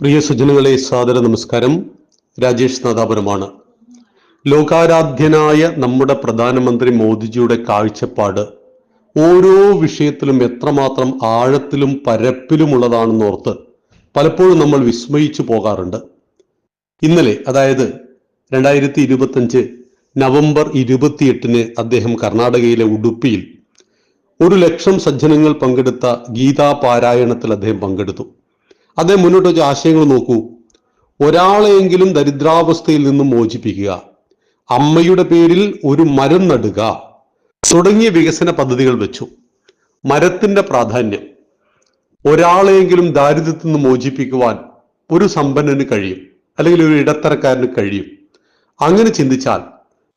പ്രിയ സുജനങ്ങളെ സാദര നമസ്കാരം. രാജേഷ് നാദാപുരമാണ്. ലോകാരാധ്യനായ നമ്മുടെ പ്രധാനമന്ത്രി മോദിജിയുടെ കാഴ്ചപ്പാട് ഓരോ വിഷയത്തിലും എത്രമാത്രം ആഴത്തിലും പരപ്പിലുമുള്ളതാണെന്നോർത്ത് പലപ്പോഴും നമ്മൾ വിസ്മയിച്ചു പോകാറുണ്ട്. ഇന്നലെ അതായത് രണ്ടായിരത്തി ഇരുപത്തഞ്ച് നവംബർ ഇരുപത്തിയെട്ടിന് അദ്ദേഹം കർണാടകയിലെ ഉടുപ്പിയിൽ ഒരു ലക്ഷം സജ്ജനങ്ങൾ പങ്കെടുത്ത ഗീതാ പാരായണത്തിൽ അദ്ദേഹം പങ്കെടുത്തു. അദ്ദേഹം മുന്നോട്ട് വെച്ച ആശയങ്ങൾ നോക്കൂ. ഒരാളെയെങ്കിലും ദരിദ്രാവസ്ഥയിൽ നിന്നും മോചിപ്പിക്കുക. അമ്മയുടെ പേരിൽ ഒരു മരം നടുക. തുടങ്ങിയ വികസന പദ്ധതികൾ വെച്ചു. മരത്തിന്റെ പ്രാധാന്യം. ഒരാളെയെങ്കിലും ദാരിദ്ര്യത്തിൽ നിന്ന് മോചിപ്പിക്കുവാൻ ഒരു സമ്പന്നന് കഴിയും. അല്ലെങ്കിൽ ഒരു ഇടത്തരക്കാരന് കഴിയും. അങ്ങനെ ചിന്തിച്ചാൽ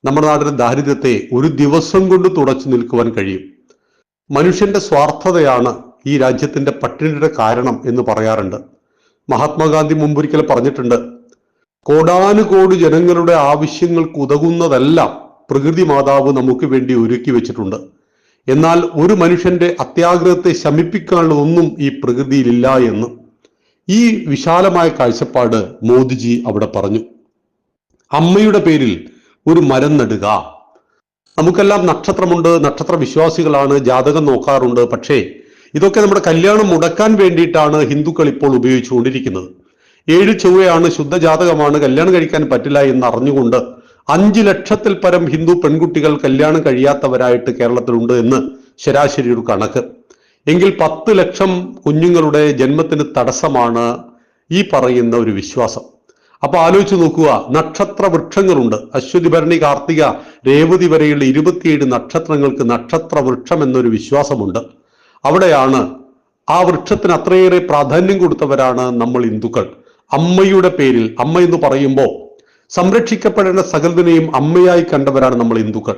നമ്മുടെ നാടിന്റെ ദാരിദ്ര്യത്തെ ഒരു ദിവസം കൊണ്ട് തുടച്ചു നിൽക്കുവാൻ കഴിയും. മനുഷ്യന്റെ സ്വാർത്ഥതയാണ് ഈ രാജ്യത്തിന്റെ പട്ടിണിയുടെ കാരണം എന്ന് പറയാറുണ്ട്. മഹാത്മാഗാന്ധി മുമ്പൊരിക്കൽ പറഞ്ഞിട്ടുണ്ട് കോടാനുകോടി ജനങ്ങളുടെ ആവശ്യങ്ങൾക്ക് ഉതകുന്നതെല്ലാം പ്രകൃതി മാതാവ് നമുക്ക് വേണ്ടി ഒരുക്കി വെച്ചിട്ടുണ്ട്. എന്നാൽ ഒരു മനുഷ്യന്റെ അത്യാഗ്രഹത്തെ ശമിപ്പിക്കാനുള്ളതൊന്നും ഈ പ്രകൃതിയിലില്ല എന്ന്. ഈ വിശാലമായ കാഴ്ചപ്പാട് മോദിജി അവിടെ പറഞ്ഞു. അമ്മയുടെ പേരിൽ ഒരു മരം നടുക. നമുക്കെല്ലാം നക്ഷത്രമുണ്ട് നക്ഷത്ര വിശ്വാസികളാണ് ജാതകം നോക്കാറുണ്ട് പക്ഷേ ഇതൊക്കെ നമ്മുടെ കല്യാണം മുടക്കാൻ വേണ്ടിയിട്ടാണ് ഹിന്ദുക്കൾ ഇപ്പോൾ ഉപയോഗിച്ചുകൊണ്ടിരിക്കുന്നത്. ഏഴ് ചൊവ്വയാണ് ശുദ്ധജാതകമാണ് കല്യാണം കഴിക്കാൻ പറ്റില്ല എന്ന് അറിഞ്ഞുകൊണ്ട് അഞ്ച് ലക്ഷത്തിൽ പരം ഹിന്ദു പെൺകുട്ടികൾ കല്യാണം കഴിയാത്തവരായിട്ട് കേരളത്തിലുണ്ട് എന്ന് ശരാശരി ഒരു കണക്ക്. എങ്കിൽ പത്ത് ലക്ഷം കുഞ്ഞുങ്ങളുടെ ജന്മത്തിന് തടസ്സമാണ് ഈ പറയുന്ന ഒരു വിശ്വാസം. അപ്പൊ ആലോചിച്ച് നോക്കുക നക്ഷത്ര വൃക്ഷങ്ങളുണ്ട്. അശ്വതി ഭരണി കാർത്തിക രേവതി വരെയുള്ള ഇരുപത്തിയേഴ് നക്ഷത്രങ്ങൾക്ക് നക്ഷത്ര വൃക്ഷം എന്നൊരു വിശ്വാസമുണ്ട്. അവിടെയാണ് ആ വൃക്ഷത്തിന് അത്രയേറെ പ്രാധാന്യം കൊടുത്തവരാണ് നമ്മൾ ഹിന്ദുക്കൾ. അമ്മയുടെ പേരിൽ അമ്മ എന്ന് പറയുമ്പോൾ സംരക്ഷിക്കപ്പെടേണ്ട സകലതിനെയും അമ്മയായി കണ്ടവരാണ് നമ്മൾ ഹിന്ദുക്കൾ.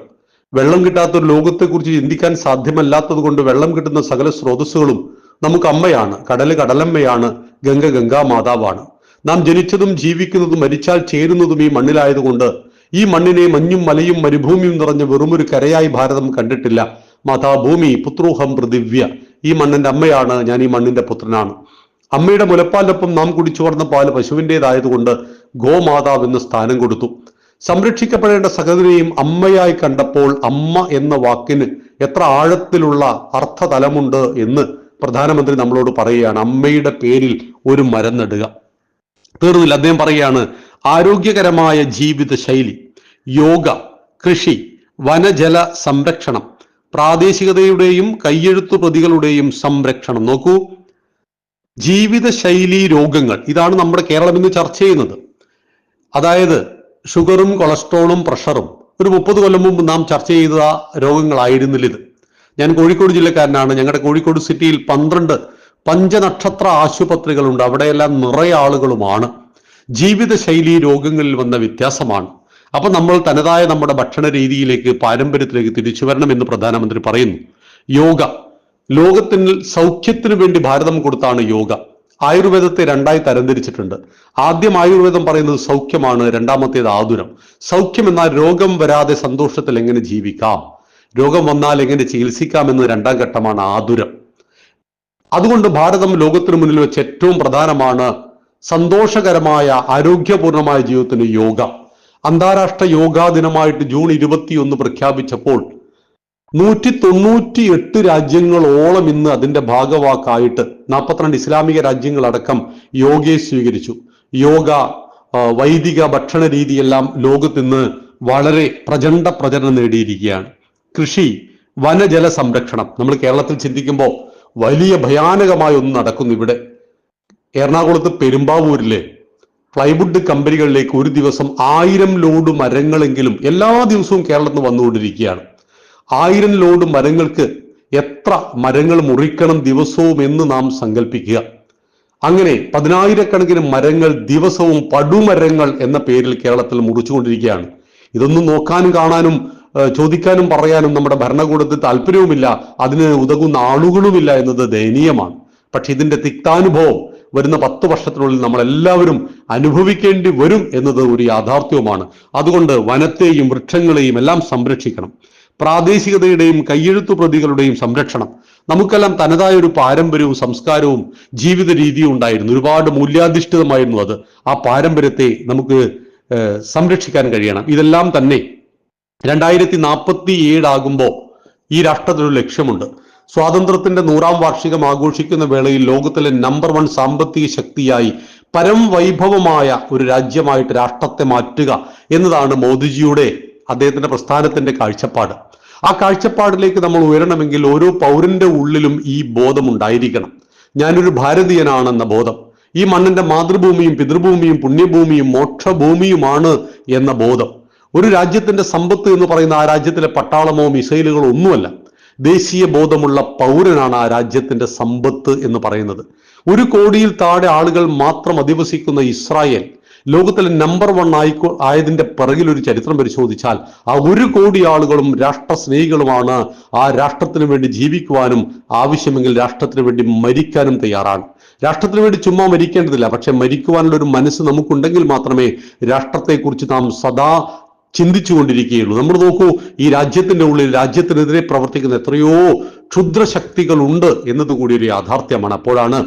വെള്ളം കിട്ടാത്ത ഒരു ലോകത്തെക്കുറിച്ച് ചിന്തിക്കാൻ സാധ്യമല്ലാത്തത് കൊണ്ട് വെള്ളം കിട്ടുന്ന സകല സ്രോതസ്സുകളും നമുക്ക് അമ്മയാണ്. കടൽ കടലമ്മയാണ് ഗംഗ ഗംഗാ മാതാവാണ്. നാം ജനിച്ചതും ജീവിക്കുന്നതും മരിച്ചാൽ ചേരുന്നതും ഈ മണ്ണിലായതുകൊണ്ട് ഈ മണ്ണിനെ മഞ്ഞും മലയും മരുഭൂമിയും നിറഞ്ഞ വെറുമൊരു കരയായി ഭാരതം കണ്ടിട്ടില്ല. മാതാഭൂമി പുത്രൂഹം പൃഥിവ്യ. ഈ മണ്ണിന്റെ അമ്മയാണ് ഞാൻ ഈ മണ്ണിന്റെ പുത്രനാണ്. അമ്മയുടെ മുലപ്പാലിനൊപ്പം നാം കുടിച്ചു വളർന്ന പാൽ പശുവിന്റെതായതുകൊണ്ട് ഗോമാതാവ് എന്ന് സ്ഥാനം കൊടുത്തു. സംരക്ഷിക്കപ്പെടേണ്ട സഹോദരിയും അമ്മയായി കണ്ടപ്പോൾ അമ്മ എന്ന വാക്കിന് എത്ര ആഴത്തിലുള്ള അർത്ഥതലമുണ്ട് എന്ന് പ്രധാനമന്ത്രി നമ്മളോട് പറയുകയാണ്. അമ്മയുടെ പേരിൽ ഒരു മരം നടുക. തീർന്നില്ല അദ്ദേഹം പറയുകയാണ് ആരോഗ്യകരമായ ജീവിത ശൈലി യോഗ കൃഷി വനജല സംരക്ഷണം പ്രാദേശികതയുടെയും കയ്യെഴുത്തു പ്രതികളുടെയും സംരക്ഷണം നോക്കൂ. ജീവിതശൈലി രോഗങ്ങൾ ഇതാണ് നമ്മുടെ കേരളം ഇന്ന് ചർച്ച ചെയ്യുന്നത്. അതായത് ഷുഗറും കൊളസ്ട്രോളും പ്രഷറും ഒരു മുപ്പത് കൊല്ലം മുമ്പ് നാം ചർച്ച ചെയ്ത രോഗങ്ങളായിരുന്നില്ല ഇത് ഞാൻ കോഴിക്കോട് ജില്ലക്കാരനാണ്. ഞങ്ങളുടെ കോഴിക്കോട് സിറ്റിയിൽ പന്ത്രണ്ട് പഞ്ചനക്ഷത്ര ആശുപത്രികളുണ്ട്. അവിടെയെല്ലാം നിറയെ ആളുകളുമാണ്. ജീവിതശൈലി രോഗങ്ങളിൽ വന്ന വ്യത്യാസമാണ്. അപ്പൊ നമ്മൾ തനതായ നമ്മുടെ ഭക്ഷണ രീതിയിലേക്ക് പാരമ്പര്യത്തിലേക്ക് തിരിച്ചു വരണം എന്ന് പ്രധാനമന്ത്രി പറയുന്നു. യോഗ. ലോകത്തിന് സൗഖ്യത്തിനു വേണ്ടി ഭാരതം കൊടുത്താണ് യോഗ. ആയുർവേദത്തെ രണ്ടായി തരംതിരിച്ചിട്ടുണ്ട്. ആദ്യം ആയുർവേദം പറയുന്നത് സൗഖ്യമാണ് രണ്ടാമത്തേത് ആതുരം. സൗഖ്യം എന്നാൽ രോഗം വരാതെ സന്തോഷത്തിൽ എങ്ങനെ ജീവിക്കാം? രോഗം വന്നാൽ എങ്ങനെ ചികിത്സിക്കാം എന്ന രണ്ടാം ഘട്ടമാണ് ആതുരം. അതുകൊണ്ട് ഭാരതം ലോകത്തിന് മുന്നിൽ വെച്ച് ഏറ്റവും പ്രധാനമാണ് സന്തോഷകരമായ ആരോഗ്യപൂർണമായ ജീവിതത്തിന് യോഗ. അന്താരാഷ്ട്ര യോഗാ ദിനമായിട്ട് ജൂൺ ഇരുപത്തിയൊന്ന് പ്രഖ്യാപിച്ചപ്പോൾ നൂറ്റി തൊണ്ണൂറ്റി എട്ട് രാജ്യങ്ങളോളം ഇന്ന് അതിന്റെ ഭാഗവാക്കായിട്ട് നാൽപ്പത്തിരണ്ട് ഇസ്ലാമിക രാജ്യങ്ങളടക്കം യോഗയെ സ്വീകരിച്ചു. യോഗ വൈദിക ഭക്ഷണ രീതിയെല്ലാം ലോകത്തിന്ന് വളരെ പ്രചണ്ഡ പ്രചരണം നേടിയിരിക്കുകയാണ്. കൃഷി വനജല സംരക്ഷണം. നമ്മൾ കേരളത്തിൽ ചിന്തിക്കുമ്പോൾ വലിയ ഭയാനകമായ ഒന്ന് നടക്കുന്നു ഇവിടെ. എറണാകുളത്ത് പെരുമ്പാവൂരിലെ പ്ലൈവുഡ് കമ്പനികളിലേക്ക് ഒരു ദിവസം ആയിരം ലോഡ് മരങ്ങളെങ്കിലും എല്ലാ ദിവസവും കേരളത്തിൽ നിന്ന് വന്നുകൊണ്ടിരിക്കുകയാണ്. ആയിരം ലോഡ് മരങ്ങൾക്ക് എത്ര മരങ്ങൾ മുറിക്കണം ദിവസവും എന്ന് നാം സങ്കല്പിക്കുക. അങ്ങനെ പതിനായിരക്കണക്കിന് മരങ്ങൾ ദിവസവും പടുമരങ്ങൾ എന്ന പേരിൽ കേരളത്തിൽ മുറിച്ചുകൊണ്ടിരിക്കുകയാണ്. ഇതൊന്നും നോക്കാനും കാണാനും ചോദിക്കാനും പറയാനും നമ്മുടെ ഭരണകൂടത്തിൽ താല്പര്യവുമില്ല. അതിന് ഉതകുന്ന ആളുകളുമില്ല എന്നത് ദയനീയമാണ്. പക്ഷെ ഇതിന്റെ തിക്താനുഭവം വരുന്ന പത്ത് വർഷത്തിനുള്ളിൽ നമ്മൾ എല്ലാവരും അനുഭവിക്കേണ്ടി വരും എന്നത് ഒരു യാഥാർത്ഥ്യവുമാണ്. അതുകൊണ്ട് വനത്തെയും വൃക്ഷങ്ങളെയും എല്ലാം സംരക്ഷിക്കണം. പ്രാദേശികതയുടെയും കയ്യെഴുത്തു പ്രതികളുടെയും സംരക്ഷണം. നമുക്കെല്ലാം തനതായ ഒരു പാരമ്പര്യവും സംസ്കാരവും ജീവിത രീതിയും ഉണ്ടായിരുന്നു. ഒരുപാട് മൂല്യാധിഷ്ഠിതമായിരുന്നു അത്. ആ പാരമ്പര്യത്തെ നമുക്ക് സംരക്ഷിക്കാൻ കഴിയണം. ഇതെല്ലാം തന്നെ രണ്ടായിരത്തി നാൽപ്പത്തി ഏഴാകുമ്പോൾ ഈ രാഷ്ട്രത്തിനൊരു ലക്ഷ്യമുണ്ട്. സ്വാതന്ത്ര്യത്തിന്റെ നൂറാം വാർഷികം ആഘോഷിക്കുന്ന വേളയിൽ ലോകത്തിലെ നമ്പർ വൺ സാമ്പത്തിക ശക്തിയായി പരം വൈഭവമായ ഒരു രാജ്യമായിട്ട് രാഷ്ട്രത്തെ മാറ്റുക എന്നതാണ് മോദിജിയുടെ അദ്ദേഹത്തിന്റെ പ്രസ്ഥാനത്തിന്റെ കാഴ്ചപ്പാട്. ആ കാഴ്ചപ്പാടിലേക്ക് നമ്മൾ ഉയരണമെങ്കിൽ ഓരോ പൗരന്റെ ഉള്ളിലും ഈ ബോധം ഉണ്ടായിരിക്കണം. ഞാനൊരു ഭാരതീയനാണെന്ന ബോധം. ഈ മണ്ണിന്റെ മാതൃഭൂമിയും പിതൃഭൂമിയും പുണ്യഭൂമിയും മോക്ഷഭൂമിയുമാണ് എന്ന ബോധം. ഒരു രാജ്യത്തിന്റെ സമ്പത്ത് എന്ന് പറയുന്ന ആ രാജ്യത്തിലെ പട്ടാളമോ മിസൈലുകളോ ഒന്നുമല്ല. ദേശീയ ബോധമുള്ള പൗരനാണ് ആ രാജ്യത്തിന്റെ സമ്പത്ത് എന്ന് പറയുന്നത്. ഒരു കോടിയിൽ താഴെ ആളുകൾ മാത്രം അധിവസിക്കുന്ന ഇസ്രായേൽ ലോകത്തിലെ നമ്പർ വൺ ആയിക്കോ ആയതിന്റെ പിറകിൽ ഒരു ചരിത്രം പരിശോധിച്ചാൽ ആ ഒരു കോടി ആളുകളും രാഷ്ട്രസ്നേഹികളുമാണ് ആ രാഷ്ട്രത്തിന് വേണ്ടി ജീവിക്കുവാനും ആവശ്യമെങ്കിൽ രാഷ്ട്രത്തിന് വേണ്ടി മരിക്കാനും തയ്യാറാണ്. രാഷ്ട്രത്തിന് വേണ്ടി ചുമ്മാ മരിക്കേണ്ടതില്ല. പക്ഷെ മരിക്കുവാനുള്ള ഒരു മനസ്സ് നമുക്കുണ്ടെങ്കിൽ മാത്രമേ രാഷ്ട്രത്തെക്കുറിച്ച് നാം സദാ ചിന്തിച്ചുകൊണ്ടിരിക്കുകയുള്ളൂ. നമ്മൾ നോക്കൂ ഈ രാജ്യത്തിന്റെ ഉള്ളിൽ രാജ്യത്തിനെതിരെ പ്രവർത്തിക്കുന്ന എത്രയോ ക്ഷുദ്രശക്തികൾ ഉണ്ട് എന്നത് കൂടി ഒരു യാഥാർത്ഥ്യമാണ്. അപ്പോഴാണ്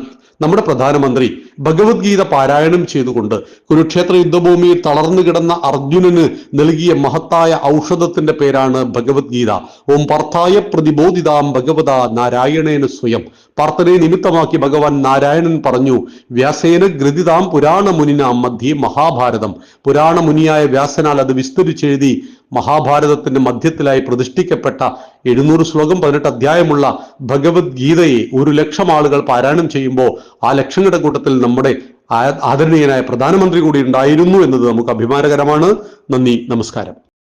നമ്മുടെ പ്രധാനമന്ത്രി ഭഗവത്ഗീത പാരായണം ചെയ്തുകൊണ്ട് കുരുക്ഷേത്ര യുദ്ധഭൂമിയിൽ തളർന്നു കിടന്ന അർജുനന് നൽകിയ മഹത്തായ ഔഷധത്തിന്റെ പേരാണ് ഭഗവത്ഗീത. ഓം പാർത്ഥായ പ്രതിബോധിതാം ഭഗവത നാരായണേന സ്വയം. പാർത്ഥനെ നിമിത്തമാക്കി ഭഗവാൻ നാരായണൻ പറഞ്ഞു വ്യാസേന ഗ്രഥിതാം പുരാണ മുനിനാം മധ്യേ മഹാഭാരതം. പുരാണ മുനിയായ വ്യാസനാൽ അത് വിസ്തരിച്ചെഴുതി മഹാഭാരതത്തിന്റെ മധ്യത്തിലായി പ്രതിഷ്ഠിക്കപ്പെട്ട എഴുന്നൂറ് ശ്ലോകം പതിനെട്ട് അധ്യായമുള്ള ഭഗവത്ഗീതയെ ഒരു ലക്ഷം ആളുകൾ പാരായണം ചെയ്യുമ്പോൾ ആ ലക്ഷങ്ങളുടെ കൂട്ടത്തിൽ നമ്മുടെ ആദരണീയനായ പ്രധാനമന്ത്രി കൂടി ഉണ്ടായിരുന്നു എന്നത് നമുക്ക് അഭിമാനകരമാണ്. നന്ദി നമസ്കാരം.